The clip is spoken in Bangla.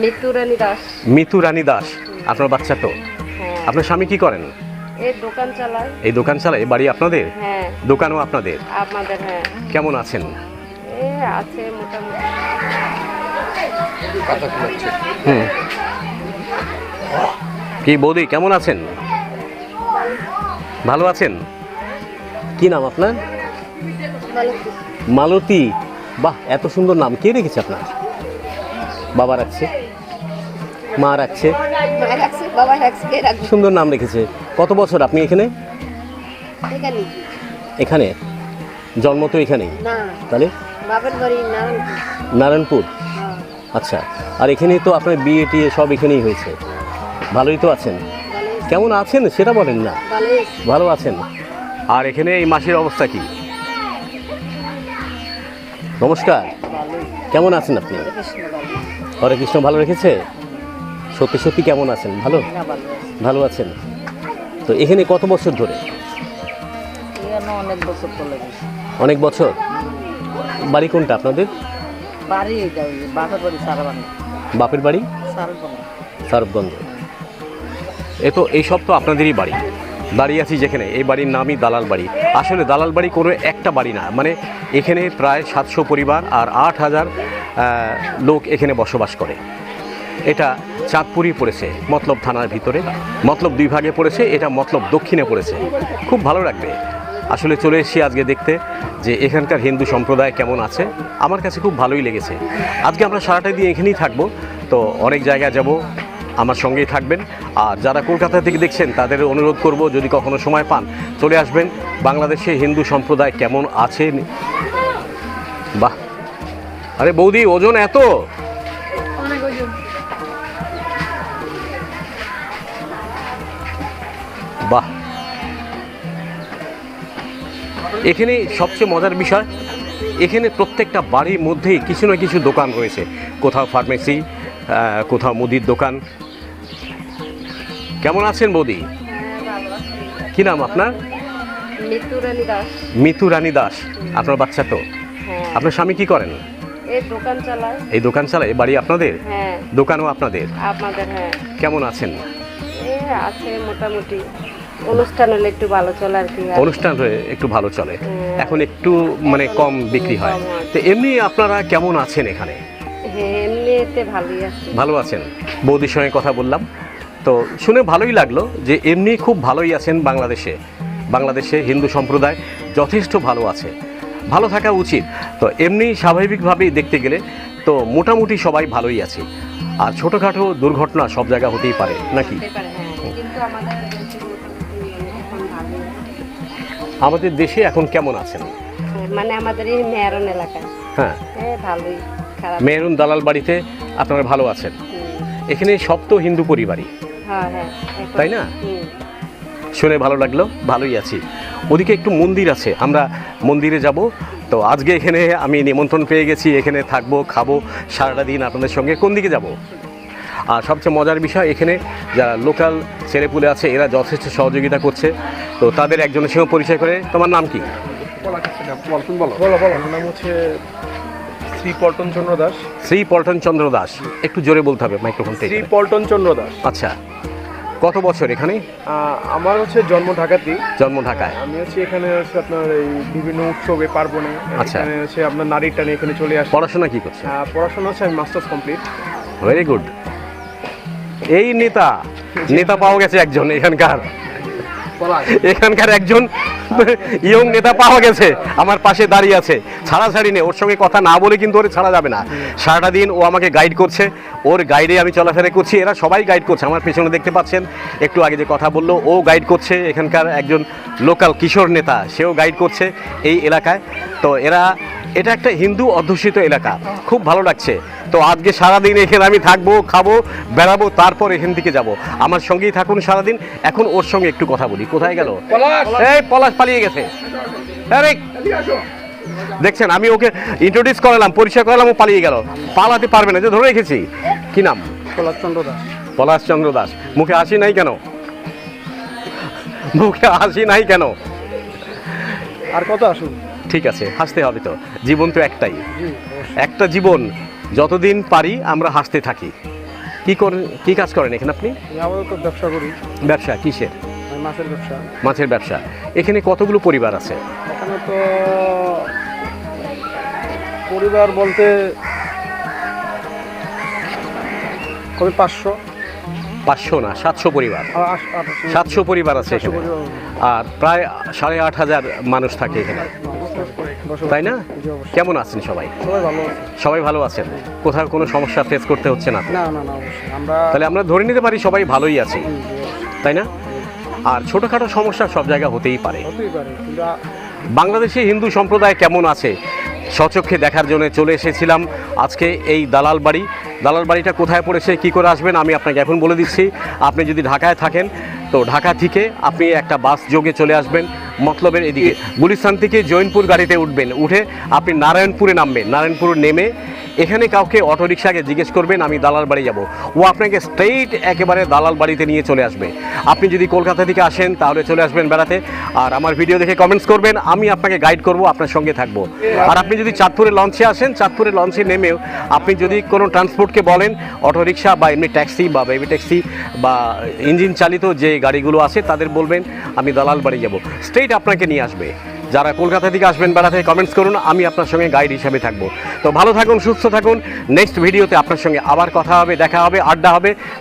মৃত্যু রানী দাস। মিতু রানী দাস আপনার বাচ্চা তো? হ্যাঁ। আপনার স্বামী কি করেন? এই দোকান চালায়। এই দোকান চালায়? বাড়ি আপনাদের? হ্যাঁ। দোকানও আপনাদের? আপনাদের হ্যাঁ। কেমন আছেন? এ আছে মোটামুটি। হুম। কি বৌদি কেমন আছেন? ভালো আছেন? কি নাম আপনার? মালতী। বাহ এত সুন্দর নাম। কে রেখেছে আপনার? বাবা রাখছে মা রাখছে। সুন্দর নাম রেখেছে। কত বছর আপনি এখানে? এখানে। এখানে? জন্ম তো এখানেই। তাহলে? নারায়ণপুর। আচ্ছা। আর এখানেই তো আপনার বিয়ে টিয়ে সব এখানেই হয়েছে। ভালোই তো আছেন। কেমন আছেন? সেটা বলেন না। ভালো আছেন। আর এখানে এই মাসের অবস্থা কি? নমস্কার। কেমন আছেন আপনি? হরে কৃষ্ণ ভালো রেখেছে? সত্যি সত্যি কেমন আছেন? ভালো? ভালো আছেন? তো এখানে কত বছর ধরে? অনেক বছর অনেক বছর? বাড়ি কোনটা আপনাদের? বাড়ি বাপের বাড়ি সারাবানি। বাপের বাড়ি? সারবগঞ্জ। এ তো এইসব তো আপনাদেরই বাড়ি। দাঁড়িয়ে আছি যেখানে এই বাড়ির নামই দালাল বাড়ি। আসলে দালাল বাড়ি কোনো একটা বাড়ি না মানে এখানে প্রায় সাতশো পরিবার আর আট হাজার লোক এখানে বসবাস করে। এটা চাঁদপুরই পড়েছে, মতলব থানার ভিতরে। মতলব দুই ভাগে পড়েছে, এটা মতলব দক্ষিণে পড়েছে। খুব ভালো লাগবে। আসলে চলে এসেছি আজকে দেখতে যে এখানকার হিন্দু সম্প্রদায় কেমন আছে। আমার কাছে খুব ভালোই লেগেছে। আজকে আমরা সারাটা দিয়ে এখানেই থাকব। তো অনেক জায়গায় যাব। আমার সঙ্গেই থাকবেন। আর যারা কলকাতা থেকে দেখছেন, তাদের অনুরোধ করব, যদি কখনো সময় পান, চলে আসবেন। বাংলাদেশে হিন্দু সম্প্রদায় কেমন আছে বাহ! আরে বৌদি, ওজন এত? এখানে সবচেয়ে মজার বিষয় এখানে প্রত্যেকটা বাড়ির মধ্যেই কিছু না কিছু দোকান রয়েছে। কোথাও ফার্মেসি কোথাও মুদির দোকান। কেমন আছেন বৌদি? কি নাম আপনার? মৃত্যু রানী দাস। মিতু রানী দাস আপনার বাচ্চা তো? হ্যাঁ। আপনার স্বামী কি করেন? এই দোকান চালায়। বাড়ি আপনাদের? হ্যাঁ। দোকানও আপনাদের? হ্যাঁ। কেমন আছেন? আছে মোটামুটি। অনুষ্ঠান হলে একটু ভালো চলে আর কি অনুষ্ঠান হয়ে একটু ভালো চলে। এখন একটু মানে কম বিক্রি হয়। তো এমনি আপনারা কেমন আছেন এখানে? হ্যাঁ এমনিতে ভালোই আছে। ভালো আছেন? বৌদির সঙ্গে কথা বললাম। তো শুনে ভালোই লাগল যে এমনি খুব ভালোই আছেন বাংলাদেশে। বাংলাদেশে হিন্দু সম্প্রদায় যথেষ্ট ভালো আছে। ভালো থাকা উচিত। তো এমনি স্বাভাবিকভাবেই দেখতে গেলে তো মোটামুটি সবাই ভালোই আছে। আর ছোটোখাটো দুর্ঘটনা সব জায়গা হতেই পারে নাকি? হ্যাঁ। কিন্তু আমাদের আমাদের দেশে এখন কেমন আছেন? মানে আমাদের এই মেয়রন এলাকায় হ্যাঁ। ভালোই খারাপ। মেহরুন দালাল বাড়িতে আপনারা ভালো আছেন। এখানে সব তো হিন্দু পরিবারই। হ্যাঁ হ্যাঁ তাই না? শুনে ভালো লাগল ভালোই আছি। ওদিকে একটু মন্দির আছে আমরা মন্দিরে যাব। তো আজকে এখানে আমি নিমন্ত্রণ পেয়ে গেছি এখানে থাকব খাব সারাটা দিন আপনাদের সঙ্গে। কোন দিকে যাব? আর সবচেয়ে মজার বিষয় এখানে যারা লোকাল ছেলেপুলে আছে এরা যথেষ্ট সহযোগিতা করছে। তো তাদের একজনের সঙ্গে পরিচয় করে তোমার নাম কি? বলো বলো। আমার নাম হচ্ছে শ্রী পল্টন চন্দ্র দাস। শ্রী পল্টন চন্দ্র দাস। একটু জোরে বলতে হবে মাইক্রোফোনটা শ্রী পল্টন চন্দ্র দাস। আচ্ছা কত বছর এখানে? আমার হচ্ছে জন্ম ঢাকাতেই। জন্ম ঢাকায়। আমি হচ্ছে এখানে হচ্ছে আপনার এই বিভিন্ন উৎসবে পার্বণে আচ্ছা। এখানে হচ্ছে আপনার নারীর টানে এখানে চলে আসি। পড়াশোনা কি করছে? পড়াশোনা হচ্ছে আমি মাস্টার্স কমপ্লিট ভেরি গুড এই নেতা নেতা পাওয়া গেছে একজন এখানকার। এখানকার একজন ইয়ং নেতা পাওয়া গেছে, আমার পাশে দাঁড়িয়ে আছে। ছাড়াছাড়ি নেই ওর সঙ্গে কথা না বলে কিন্তু ওর ছাড়া যাবে না। সারাটা দিন ও আমাকে গাইড করছে, ওর গাইডে আমি চলাফেরা করছি, এরা সবাই গাইড করছে, আমার পেছনে দেখতে পাচ্ছেন। একটু আগে যে কথা বলল, ও গাইড করছে এখানকার একজন লোকাল কিশোর নেতা, সেও গাইড করছে এই এলাকায়। তো এরা এটা একটা হিন্দু অধ্যুষিত এলাকা। খুব ভালো লাগছে। তো আজকে সারাদিন এখানে আমি থাকব খাব বেড়াবো তারপর এখান থেকে যাব। আমার সঙ্গেই থাকুন সারাদিন। এখন ওর সঙ্গে একটু কথা বলি। কোথায় গেল? এই পলাশ পালিয়ে গেছে। আরে! দেখছেন আমি ওকে ইন্ট্রোডিউস করালাম পরিচয় করালাম ও পালিয়ে গেল। পালাতে পারবে না যে ধরে রেখেছি। কি নাম? পলাশ চন্দ্র দাস। পলাশ চন্দ্র দাস। মুখে হাসি নাই কেন? মুখে হাসি নাই কেন? আর কত আসুন? ঠিক আছে হাসতে হবে তো। জীবন তো একটাই। একটা জীবন যতদিন পারি আমরা হাসতে থাকি। কি করেন কি কাজ করেন এখানে আপনি? ব্যবসা করি। ব্যবসা কিসের? মাছের ব্যবসা। মাছের ব্যবসা। এখানে কতগুলো পরিবার আছে? এখানে তো পরিবার বলতে কবি পাঁচশো? পাঁচশো না সাতশো পরিবার। সাতশো পরিবার আছে এখানে। আর প্রায় সাড়ে আট হাজার মানুষ থাকে এখানে। তাই না? কেমন আছেন সবাই? সবাই ভালো আছেন? কোথাও কোনো সমস্যা ফেস করতে হচ্ছে না তাহলে আমরা ধরে নিতে পারি সবাই ভালোই আছি। তাই না? আর ছোটোখাটো সমস্যা সব জায়গা হতেই পারে। বাংলাদেশে হিন্দু সম্প্রদায় কেমন আছে? স্বচক্ষে দেখার জন্য চলে এসেছিলাম আজকে এই দালাল বাড়ি। দালাল বাড়িটা কোথায় পড়েছে কি করে আসবেন আমি আপনাকে এখন বলে দিচ্ছি। আপনি যদি ঢাকায় থাকেন তো ঢাকা থেকে আপনি একটা বাস যোগে চলে আসবেন। মতলবের এদিকে। গুলিস্তান থেকে জৈনপুর গাড়িতে উঠবেন। উঠে আপনি নারায়ণপুরে নামবেন। নারায়ণপুর নেমে এখানে কাউকে অটোরিকশাকে জিজ্ঞেস করবেন, আমি দালাল বাড়ি যাব। ও আপনাকে স্ট্রেইট একেবারে দালাল বাড়িতে নিয়ে চলে আসবে। আপনি যদি কলকাতা থেকে আসেন, তাহলে চলে আসবেন বেড়াতে। আর আমার ভিডিও দেখে কমেন্টস করবেন, আমি আপনাকে গাইড করব, আপনার সঙ্গে থাকব। আর আপনি যদি চাঁদপুরে লঞ্চে আসেন, চাঁদপুরে লঞ্চে নেমেও আপনি যদি কোনো ট্রান্সপোর্টকে বলেন, অটোরিকশা বা এমনি ট্যাক্সি বা বেবি ট্যাক্সি বা ইঞ্জিন চালিত যে গাড়িগুলো আছে, তাদের বলবেন, আমি দালাল বাড়ি যাব। স্ট্রেইট আপনাকে নিয়ে আসবে। যারা কলকাতা থেকে আসবেন বেড়াতে কমেন্টস করুন, আমি আপনার সঙ্গে গাইড হিসাবে থাকব। তো ভালো থাকুন, সুস্থ থাকুন। নেক্সট ভিডিওতে আপনার সঙ্গে আবার কথা হবে, দেখা হবে, আড্ডা হবে।